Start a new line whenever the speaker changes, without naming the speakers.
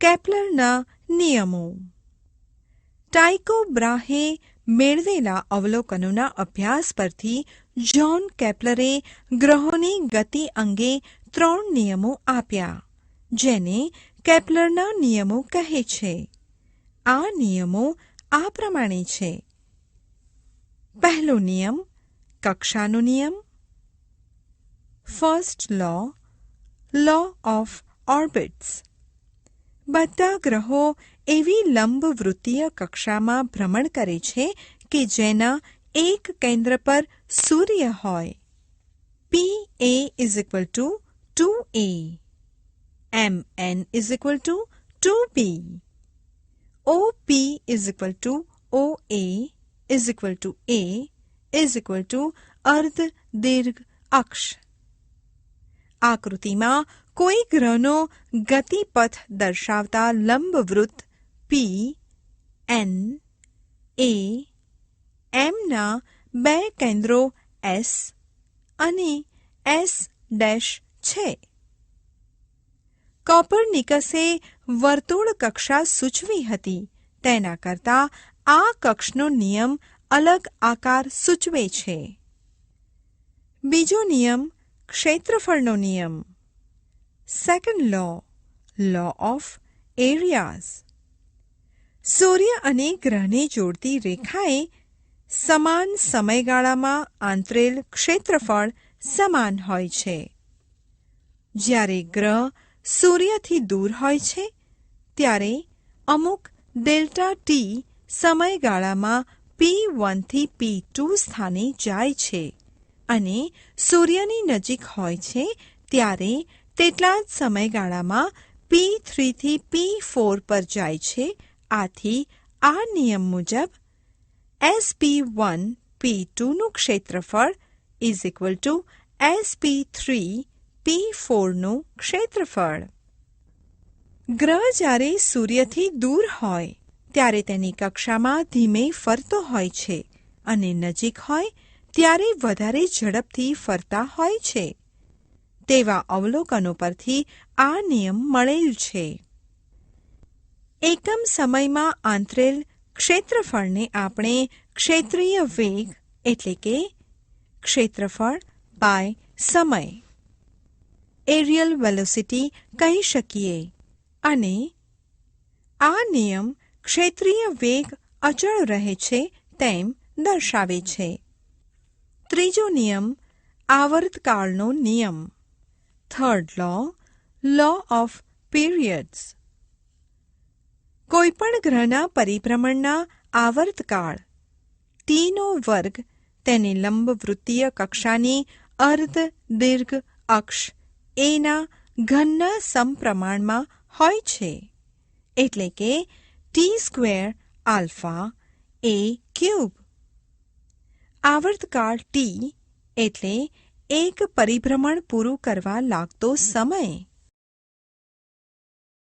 કેપ્લરના નિયમો ટાઇકો બ્રાહે મેળવેલા અવલોકનોના અભ્યાસ પરથી જ્હોન કેપ્લરે ગ્રહોની ગતિ અંગે ત્રણ નિયમો આપ્યા જેને કેપ્લરના નિયમો કહે છે આ નિયમો આ પ્રમાણે છે પહેલો નિયમ કક્ષાનો નિયમ first law law of orbits બધા ગ્રહો એવી લંબવૃત્તીય કક્ષામાં ભ્રમણ કરે છે કે જેના એક કેન્દ્ર પર સૂર્ય હોય. P A is equal to two A M N is equal to two B O P is equal to O A is equal to A is equal to અર્ધ દીર્ઘ અક્ષ આકૃતિમાં કોઈ ગ્રહનો ગતિપથ દર્શાવતા લંબવૃત્ત પી એન એ એમના બે કેન્દ્રો એસ અને એસ ડેશ છે. કોપરનિકસે વર્તુળ કક્ષા સૂચવી હતી. તેના કરતા આ કક્ષનો નિયમ અલગ આકાર સૂચવે છે. બીજો નિયમ ક્ષેત્રફળનો નિયમ. Second law law of areas સૂર્ય અને ગ્રહને જોડતી રેખાએ સમાન સમયગાળામાં આંતરેલ ક્ષેત્રફળ સમાન હોય છે. જ્યારે ગ્રહ સૂર્યથી દૂર હોય છે, ત્યારે અમુક ડેલ્ટા ટી સમયગાળામાં પી વનથી પી ટુ સ્થાને જાય છે અને સૂર્યની નજીક હોય છે, ત્યારે તેટલા જ સમયગાળામાં પી થ્રીથી પી ફોર પર જાય છે. આથી આ નિયમ મુજબ એસ પી વન પી ટુનું ક્ષેત્રફળ is equal to S P three P ફોરનું ક્ષેત્રફળ. ગ્રહ જ્યારે સૂર્યથી દૂર હોય, ત્યારે તેની કક્ષામાં ધીમે ફરતો હોય છે અને નજીક હોય, ત્યારે વધારે ઝડપથી ફરતા હોય છે. તેવા અવલોકનો પરથી આ નિયમ મળેલ છે. એકમ સમયમાં આંતરેલ ક્ષેત્રફળને આપણે ક્ષેત્રીય વેગ એટલે કે ક્ષેત્રફળ બાય સમય, એરિયલ વેલોસિટી કહી શકીએ. અને આ નિયમ ક્ષેત્રીય વેગ અચળ રહે છે તેમ દર્શાવે છે. ત્રીજો નિયમ, આવર્તકાળનો નિયમ. Third law law of periods કોઈપણ ગ્રહના પરિભ્રમણના આવર્તકાળ ટીનો વર્ગ, તેને લંબવૃત્તીય કક્ષાની અર્ધ, દીર્ઘ અક્ષ, એના ઘનના સમપ્રમાણમાં હોય છે. એટલે કે T square alpha A cube આવર્તકાળ T એટલે એક પરિભ્રમણ પૂરું કરવા લાગતો સમય.